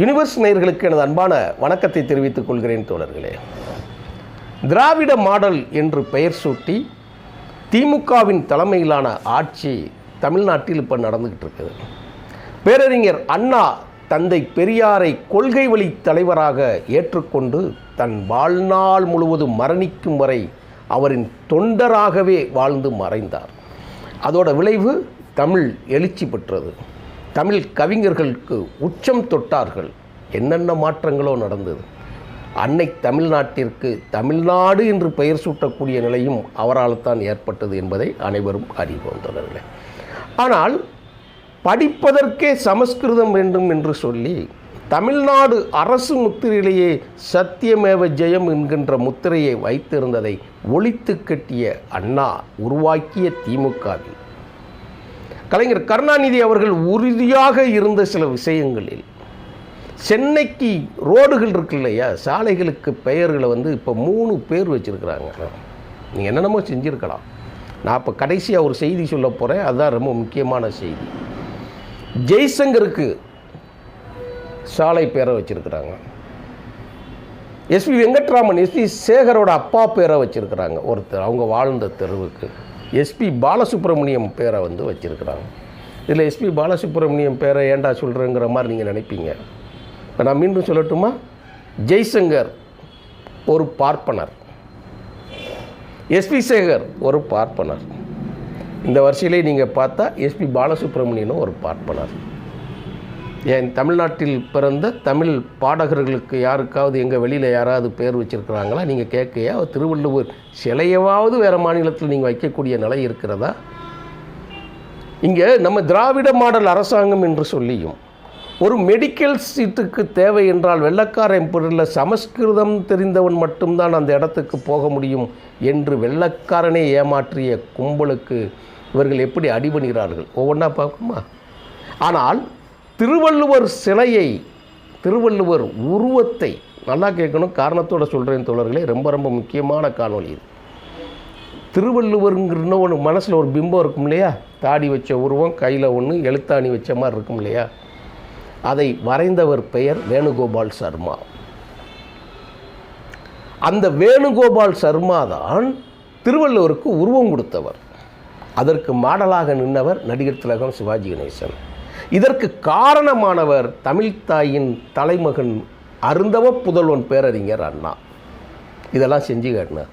Universe நேயர்களுக்கு எனது அன்பான வணக்கத்தை தெரிவித்துக் கொள்கிறேன் தோழர்களே. திராவிட மாடல் என்று பெயர் சூட்டி திமுகவின் தலைமையிலான ஆட்சி தமிழ்நாட்டில் இப்போ நடந்துக்கிட்டு இருக்குது பேரறிஞர் அண்ணா தந்தை பெரியாரை கொள்கை வழி தலைவராக ஏற்றுக்கொண்டு தன் வாழ்நாள் முழுவதும் மரணிக்கும் வரை அவரின் தொண்டராகவே வாழ்ந்து மறைந்தார். அதோட விளைவு தமிழ் எழுச்சி பெற்றது. தமிழ் கவிஞர்களுக்கு உச்சம் தொட்டார்கள். என்னென்ன மாற்றங்களோ நடந்தது. அன்னை தமிழ்நாட்டிற்கு தமிழ்நாடு என்று பெயர் சூட்டக்கூடிய நிலையும் அவரால் தான் ஏற்பட்டது என்பதை அனைவரும் அறிவோம் தொடர்களே. ஆனால் படிப்பதற்கே சமஸ்கிருதம் வேண்டும் என்று சொல்லி தமிழ்நாடு அரசு முத்திரையிலேயே சத்தியமேவ ஜெயம் என்கின்ற முத்திரையை வைத்திருந்ததை ஒழித்து கட்டிய அண்ணா உருவாக்கிய திமுகவில் கலைஞர் கருணாநிதி அவர்கள் உறுதியாக இருந்த சில விஷயங்களில் சென்னைக்கு ரோடுகள் இருக்கு இல்லையா? சாலைகளுக்கு பெயர்களை வந்து இப்போ மூணு பேர் வச்சுருக்குறாங்க. நீங்கள் என்னென்னமோ செஞ்சுருக்கலாம். நான் இப்போ கடைசியாக ஒரு செய்தி சொல்ல போகிறேன் அதுதான் ரொம்ப முக்கியமான செய்தி. ஜெய்சங்கருக்கு சாலை பேரை வச்சுருக்குறாங்க. எஸ்பி வெங்கட்ராமன் எஸ்பி சேகரோட அப்பா பேரை வச்சுருக்குறாங்க. ஒருத்தர் அவங்க வாழ்ந்த தெருவுக்கு. எஸ்பி பாலசுப்ரமணியம் பேரை வந்து வச்சுருக்கிறாங்க. இதில் எஸ்பி பாலசுப்ரமணியம் பேரை ஏன்டா சொல்கிறேங்கிற மாதிரி நீங்கள் நினைப்பீங்க. இப்போ நான் மீண்டும் சொல்லட்டுமா? ஜெய்சங்கர் ஒரு பார்ப்பனர். எஸ்பி சேகர் ஒரு பார்ப்பனர். இந்த வரிசையிலே நீங்கள் பார்த்தா எஸ்பி பாலசுப்ரமணியனும் ஒரு பார்ப்பனர். ஏன் தமிழ்நாட்டில் பிறந்த தமிழ் பாடகர்களுக்கு யாருக்காவது எங்கள் வெளியில் யாராவது பேர் வச்சுருக்கிறாங்களா? நீங்கள் கேட்கையா? திருவள்ளுவர் சிலையவாவது வேறு மாநிலத்தில் நீங்கள் வைக்கக்கூடிய நிலை இருக்கிறதா? இங்கே நம்ம திராவிட மாடல் அரசாங்கம் என்று சொல்லியும் ஒரு மெடிக்கல் சீட்டுக்கு தேவை என்றால் வெள்ளக்காரன் பொருளில் சமஸ்கிருதம் தெரிந்தவன் மட்டும்தான் அந்த இடத்துக்கு போக முடியும் என்று வெள்ளக்காரனை ஏமாற்றிய கும்பலுக்கு இவர்கள் எப்படி அடிபணிகிறார்கள்? ஒவ்வொன்றா பார்க்குமா ஆனால் திருவள்ளுவர் சிலையை திருவள்ளுவர் உருவத்தை நல்லா கேட்கணும். காரணத்தோடு சொல்கிறேன் தோழர்களே ரொம்ப ரொம்ப முக்கியமான காணொலி இது. திருவள்ளுவருங்கிற ஒன்று மனசில் ஒரு பிம்பம் இருக்கும் இல்லையா? தாடி வச்ச உருவம் கையில் ஒன்று எழுத்தாணி வச்ச மாதிரி இருக்கும் இல்லையா? அதை வரைந்தவர் பெயர் வேணுகோபால் சர்மா. அந்த வேணுகோபால் சர்மா தான் திருவள்ளுவருக்கு உருவம் கொடுத்தவர். அதற்கு மாடலாக நின்றவர் நடிகர் திலகம் சிவாஜி கணேசன். இதற்கு காரணமானவர் தமிழ்த்தாயின் தலைமகன் அருந்தவ புதல்வன் பேரறிஞர் அண்ணா. இதெல்லாம் செஞ்சு காட்டினார்.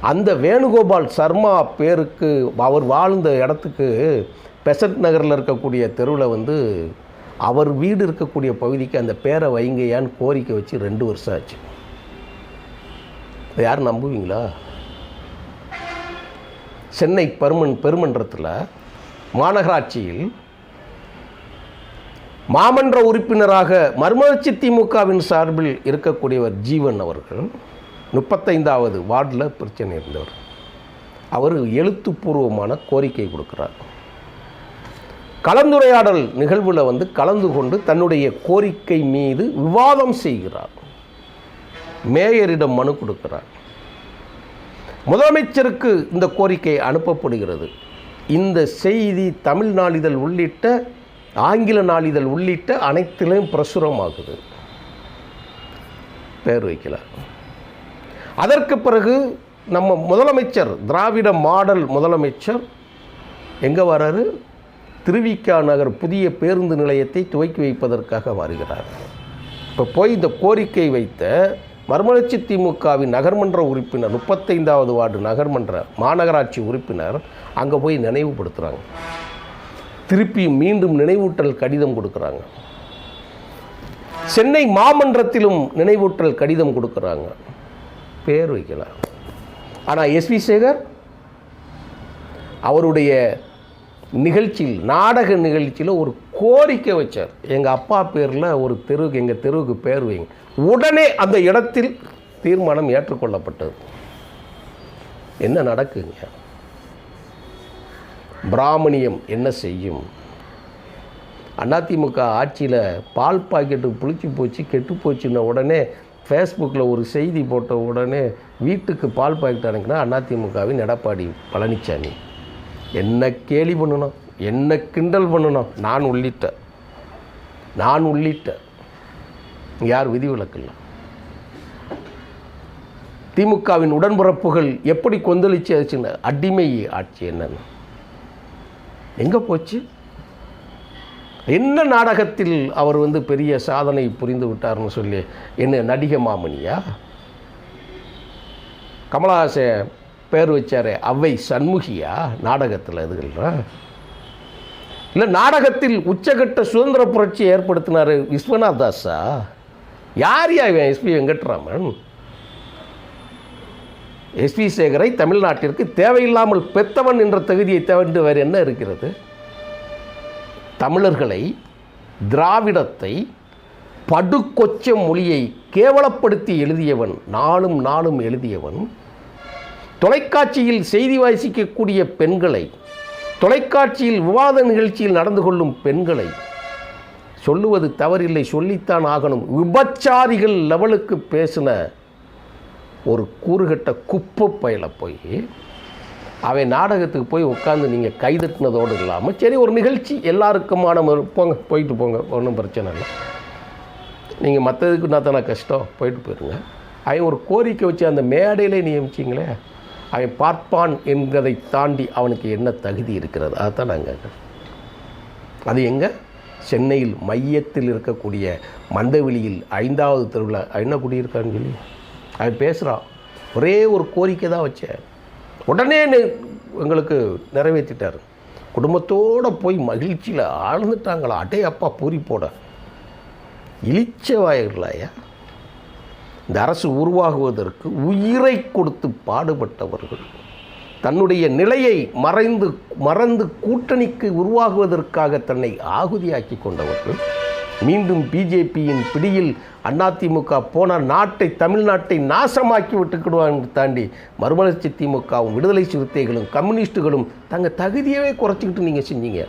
அந்த வேணுகோபால் சர்மா பேருக்கு அவர் வாழ்ந்த இடத்துக்கு பெசன்ட் நகரில் இருக்கக்கூடிய தெருவில் வந்து அவர் வீடு இருக்கக்கூடிய பகுதிக்கு அந்த பேரை வைங்கையான்னு கோரிக்கை வச்சு ரெண்டு வருஷம் ஆச்சு. யார் நம்புவீங்களா? சென்னை பெருமன் பெருமன்றத்தில் மாநகராட்சியில் மாமன்ற உறுப்பினராக மர்மலர்ச்சி திமுகவின் சார்பில் இருக்கக்கூடியவர் ஜீவன் அவர்கள் முப்பத்தைந்தாவது வார்டில் பிரச்சனை இருந்தவர். அவர் எழுத்துப்பூர்வமான கோரிக்கை கொடுக்கிறார். கலந்துரையாடல் நிகழ்வில் வந்து கலந்து கொண்டு தன்னுடைய கோரிக்கை மீது விவாதம் செய்கிறார். மேயரிடம் மனு கொடுக்கிறார். முதலமைச்சருக்கு இந்த கோரிக்கை அனுப்பப்படுகிறது. இந்த செய்தி தமிழ் நாளிதழ் உள்ளிட்ட ஆங்கில நாளிதழ் உள்ளிட்ட அனைத்திலும் பிரசுரமாகுது. பேர் வைக்கல. அதற்கு பிறகு நம்ம முதலமைச்சர் திராவிட மாடல் முதலமைச்சர் எங்கே வராரு? திருவிக்கா நகர் புதிய பேருந்து நிலையத்தை துவக்கி வைப்பதற்காக வருகிறார். இப்போ போய் இந்த கோரிக்கை வைத்த மர்மலட்சி திமுகவின் நகர்மன்ற உறுப்பினர் முப்பத்தைந்தாவது வார்டு நகர்மன்ற மாநகராட்சி உறுப்பினர் அங்கே போய் நினைவுபடுத்துகிறாங்க திருப்பி மீண்டும் நினைவூட்டல் கடிதம் கொடுக்குறாங்க. சென்னை மாமன்றத்திலும் நினைவூட்டல் கடிதம் கொடுக்குறாங்க. பேர் வைக்கலாம் ஆனால் எஸ் வி சேகர் அவருடைய நிகழ்ச்சியில் நாடக நிகழ்ச்சியில் ஒரு கோரிக்கை வச்சார். எங்கள் அப்பா பேரில் ஒரு தெருவுக்கு எங்கள் தெருவுக்கு பேர் வைங்க. உடனே அந்த இடத்தில் தீர்மானம் ஏற்றுக்கொள்ளப்பட்டது. என்ன நடக்குங்க? பிராமணியம் என்ன செய்யும்? அதிமுக ஆட்சியில் பால் பாக்கெட்டு புளிச்சு போச்சு கெட்டு போச்சுன்ன உடனே ஃபேஸ்புக்கில் ஒரு செய்தி போட்ட உடனே வீட்டுக்கு பால் பாக்கெட் அனுப்பினா அதிமுகவின் எடப்பாடி பழனிசாமி என்ன கேலி பண்ணணும்? என்ன கிண்டல் பண்ணணும்? நான் உள்ளிட்ட. நான் உள்ளிட்ட. யார் விதிவிலக்கு இல்லை திமுகவின் உடன்பிறப்புகள் எப்படி கொந்தளிச்சு ஆச்சுன்னு அடிமை ஆட்சி என்னன்னு? எங்கே போச்சு? என்ன நாடகத்தில் அவர் வந்து பெரிய சாதனை புரிந்து விட்டார்னு சொல்லி என்ன நடிக மாமணியா? கமலஹாசன் பேர் வச்சார் அவ்வை சண்முகியா? நாடகத்தில் இதுகள்ரா இல்லை நாடகத்தில் உச்சகட்ட சுதந்திர புரட்சி ஏற்படுத்தினார் விஸ்வநாத் தாஸா? யார் யா எஸ்பி வெங்கட்ராமன்? எஸ் வி சேகரை தமிழ்நாட்டிற்கு தேவையில்லாமல் பெத்தவன் என்ற தகுதியை தவிர்த்து வேறு என்ன இருக்கிறது? தமிழர்களை திராவிடத்தை படுகொச்ச மொழியை கேவலப்படுத்தி எழுதியவன் நாளும் நாளும் எழுதியவன் தொலைக்காட்சியில் செய்தி வாசிக்கக்கூடிய பெண்களை தொலைக்காட்சியில் விவாத நிகழ்ச்சியில் நடந்து கொள்ளும் பெண்களை சொல்லுவது தவறில்லை சொல்லித்தான் ஆகணும். விபச்சாரிகள் லெவலுக்கு பேசின ஒரு கூறுகட்ட குப்பை பயில போய் அவன் நாடகத்துக்கு போய் உட்காந்து நீங்கள் கைதட்டினதோடு இல்லாமல் சரி ஒரு நிகழ்ச்சி எல்லாருக்குமான போங்க போயிட்டு போங்க ஒன்றும் பிரச்சனை இல்லை. நீங்கள் மற்றதுக்கு நான் தானே கஷ்டம் போயிட்டு போயிருங்க. அவன் ஒரு கோரிக்கை வச்சு அந்த மேடையிலே நியமிச்சிங்களே அவன் பார்ப்பான் என்பதை தாண்டி அவனுக்கு என்ன தகுதி இருக்கிறது? அதைத்தான் நாங்கள் அது எங்கே? சென்னையில் மையத்தில் இருக்கக்கூடிய மந்தவெளியில் ஐந்தாவது தெருவில் என்ன குடியிருக்கான்னு சொல்லி? அவன் பேசுகிறான் ஒரே ஒரு கோரிக்கை தான் வச்சேன். உடனே எங்களுக்கு நிறைவேற்றிட்டார். குடும்பத்தோடு போய் மகிழ்ச்சியில் ஆழ்ந்துட்டாங்களா? அடே அப்பா பூரி போட. இழிச்ச வாயர்களாயா இந்த அரசு உருவாகுவதற்கு உயிரை கொடுத்து பாடுபட்டவர்கள் தன்னுடைய நிலையை மறைந்து மறந்து கூட்டணிக்கு உருவாகுவதற்காக தன்னை ஆகுதியாக்கி கொண்டவர்கள் மீண்டும் பிஜேபியின் பிடியில் அதிமுக போன நாட்டை தமிழ்நாட்டை நாசமாக்கி விட்டுக்கிடுவாங்க தாண்டி மறுமலர்ச்சி திமுகவும் விடுதலை சிறுத்தைகளும் கம்யூனிஸ்ட்டுகளும் தங்கள் தகுதியவே குறைச்சிக்கிட்டு நீங்கள் செஞ்சீங்க.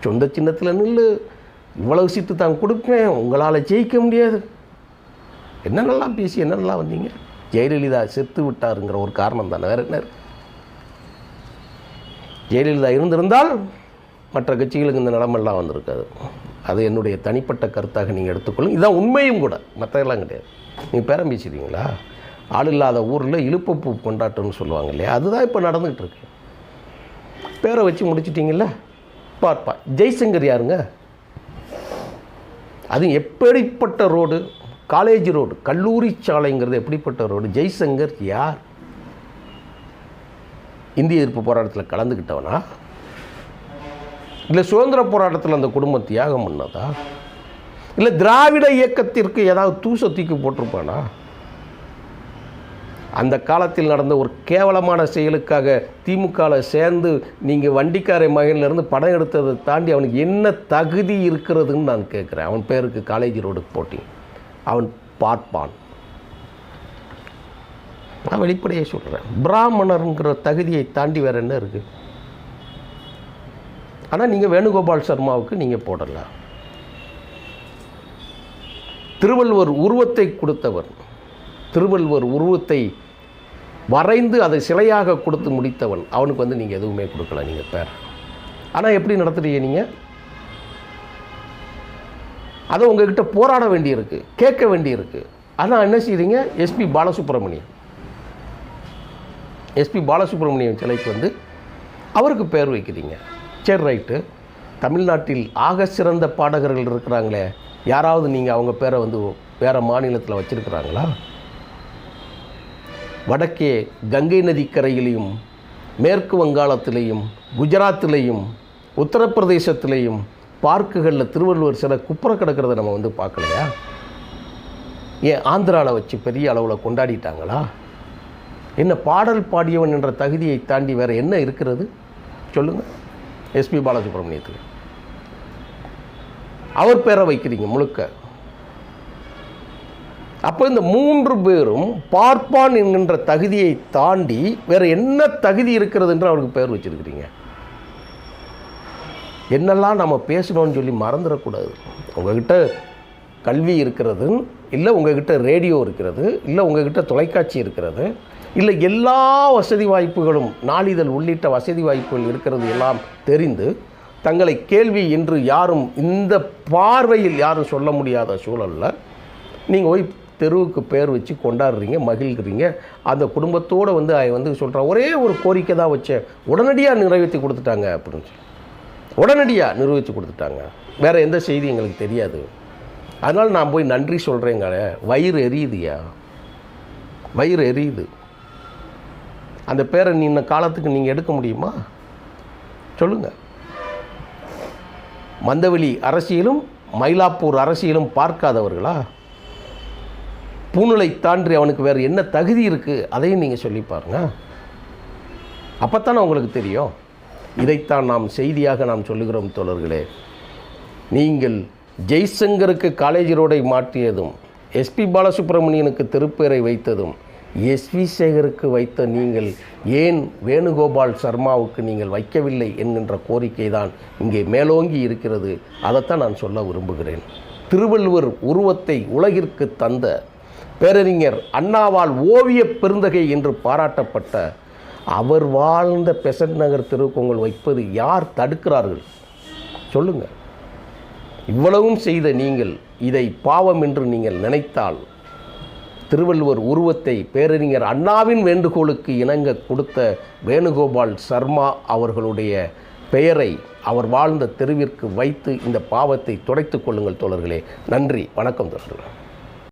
சொந்த சின்னத்தில் நில்லு. இவ்வளவு சீட்டு தான் கொடுப்பேன். உங்களால் ஜெயிக்க முடியாது. என்னென்னலாம் பேசி என்னென்னலாம் வந்தீங்க? ஜெயலலிதா செத்து விட்டாருங்கிற ஒரு காரணம் தானே. வேறு என்ன? ஜெயலலிதா இருந்திருந்தால் மற்ற கட்சிகளுக்கு இந்த நிலமெல்லாம் வந்திருக்காது. அது என்னுடைய தனிப்பட்ட கருத்தாக நீங்கள் எடுத்துக்கொள்ளுங்க. இதுதான் உண்மையும் கூட. மற்றதெல்லாம் கிடையாது. நீங்கள் பேரம் ஆள் இல்லாத ஊரில் இழுப்பப்பூ கொண்டாட்டம்னு சொல்லுவாங்க இல்லையா? அதுதான் இப்போ நடந்துகிட்டு இருக்கு. பேரை வச்சு முடிச்சிட்டிங்கல்ல? பார்ப்பா. ஜெய்சங்கர் யாருங்க? அது எப்படிப்பட்ட ரோடு? College road. கல்லூரி சாலைங்கிறது எப்படிப்பட்ட ரோடு? ஜெய்சங்கர் யார்? இந்திய எதிர்ப்பு போராட்டத்தில் கலந்துக்கிட்டவனா இல்லை சுதந்திர போராட்டத்தில் அந்த குடும்பம் தியாகம் பண்ணதா? இல்லை திராவிட இயக்கத்திற்கு ஏதாவது தூச தூக்கி போட்டிருப்பானா? அந்த காலத்தில் நடந்த ஒரு கேவலமான செயலுக்காக திமுகவில் சேர்ந்து நீங்கள் வண்டிக்காரை மகனிலிருந்து படம் எடுத்ததை தாண்டி அவனுக்கு என்ன தகுதி இருக்கிறதுன்னு நான் கேட்குறேன் அவன் பேருக்கு காலேஜ் ரோடுக்கு போட்டி. அவன் பார்ப்பான். நான் வெளிப்படையே சொல்கிறேன் பிராமணருங்கிற தகுதியை தாண்டி வேறு என்ன இருக்குது ஆனால் நீங்கள் வேணுகோபால் சர்மாவுக்கு நீங்கள் போடலை. திருவள்ளுவர் உருவத்தை கொடுத்தவர். திருவள்ளுவர் உருவத்தை வரைந்து அதை சிலையாக கொடுத்து முடித்தவன். அவனுக்கு வந்து நீங்கள் எதுவுமே கொடுக்கல நீங்கள் பேர். ஆனால் எப்படி நடத்துகிறீங்க நீங்கள் அதை உங்ககிட்ட போராட வேண்டியிருக்கு கேட்க வேண்டியிருக்கு. ஆனால் என்ன செய்கிறீங்க எஸ்பி பாலசுப்ரமணியம் எஸ்பி பாலசுப்ரமணியம் சிலைக்கு வந்து அவருக்கு பேர் வைக்கிறீங்க. சரி ரைட்டு தமிழ்நாட்டில் ஆக சிறந்த பாடகர்கள் இருக்கிறாங்களே யாராவது நீங்கள் அவங்க பேரை வந்து வேறு மாநிலத்தில் வச்சுருக்கிறாங்களா? வடக்கே கங்கை நதிக்கரையிலையும் மேற்கு வங்காளத்திலையும் குஜராத்திலையும் உத்தரப்பிரதேசத்திலையும் பார்க்குகளில் திருவள்ளுவர் சிலை குப்புற கிடக்கிறத நம்ம வந்து பார்க்கலையா? ஏன் ஆந்திராவில் வச்சு பெரிய அளவில் கொண்டாடிட்டாங்களா? என்ன பாடல் பாடியவன் என்ற தகுதியை தாண்டி வேறு என்ன இருக்கிறது? சொல்லுங்கள் எஸ்பி பாலசுப்ரமணியத்துக்கு. அவர் பேரை வைக்கிறீங்க முழுக்க. அப்போ இந்த மூன்று பேரும் பார்ப்பான் என்கின்ற தகுதியை தாண்டி வேறு என்ன தகுதி இருக்கிறது என்று அவருக்கு பெயர் வச்சிருக்கிறீங்க. என்னெல்லாம் நம்ம பேசணும்னு சொல்லி மறந்துடக்கூடாது. உங்ககிட்ட கல்வி இருக்கிறது இல்லை உங்ககிட்ட ரேடியோ இருக்கிறது இல்லை உங்ககிட்ட தொலைக்காட்சி இருக்கிறது இல்லை எல்லா வசதி வாய்ப்புகளும் நாளிதழ் உள்ளிட்ட வசதி வாய்ப்புகள் இருக்கிறது எல்லாம் தெரிந்து தங்களை கேள்வி என்று யாரும் இந்த பார்வையில் யாரும் சொல்ல முடியாத சூழலில் நீங்கள் போய் தெருவுக்கு பேர் வச்சு கொண்டாடுறீங்க மகிழ்கிறீங்க. அந்த குடும்பத்தோடு வந்து அவன் வந்து சொல்கிறான் ஒரே ஒரு கோரிக்கை தான் வச்சேன் உடனடியாக நிறைவேற்றி கொடுத்துட்டாங்க அப்படின்னு சொல்லி. உடனடியாக நிர்வகித்து கொடுத்துட்டாங்க. வேறு எந்த செய்தி எங்களுக்கு தெரியாது. அதனால் நான் போய் நன்றி சொல்கிறேங்க வயிறு எரியுதுயா? வயிறு எரியுது. அந்த பேரை நீ இன்ன காலத்துக்கு நீங்கள் எடுக்க முடியுமா? சொல்லுங்கள் மந்தவெளி அரசியலும் மயிலாப்பூர் அரசியலும் பார்க்காதவர்களா? பூநிலை தாண்டி அவனுக்கு வேறு என்ன தகுதி இருக்குது அதையும் நீங்கள் சொல்லி பாருங்க. அப்போத்தானே உங்களுக்கு தெரியும்? இதைத்தான் நாம் செய்தியாக நாம் சொல்லுகிறோம் தோழர்களே. நீங்கள் ஜெய்சங்கருக்கு காலேஜ் ரோடை மாற்றியதும் எஸ்பி பாலசுப்ரமணியனுக்கு திருப்பேரை வைத்ததும் எஸ்வி சேகருக்கு வைத்த நீங்கள் ஏன் வேணுகோபால் சர்மாவுக்கு நீங்கள் வைக்கவில்லை என்கின்ற கோரிக்கை தான் இங்கே மேலோங்கி இருக்கிறது அதைத்தான் நான் சொல்ல விரும்புகிறேன். திருவள்ளுவர் உருவத்தை உலகிற்கு தந்த பேரறிஞர் அண்ணாவால் ஓவிய பெருந்தகை என்று பாராட்டப்பட்ட அவர் வாழ்ந்த பெசன்ட் நகர் திருக்கோங்கள் வைப்பது யார் தடுக்கிறார்கள்? சொல்லுங்கள் இவ்வளவும் செய்த நீங்கள் இதை பாவம் என்று நீங்கள் நினைத்தால் திருவள்ளுவர் உருவத்தை பேரறிஞர் அண்ணாவின் வேண்டுகோளுக்கு இணங்க கொடுத்த வேணுகோபால் சர்மா அவர்களுடைய பெயரை அவர் வாழ்ந்த தெருவிற்கு வைத்து இந்த பாவத்தை துடைத்துக் கொள்ளுங்கள் தோழர்களே. நன்றி வணக்கம் தோழர்களே.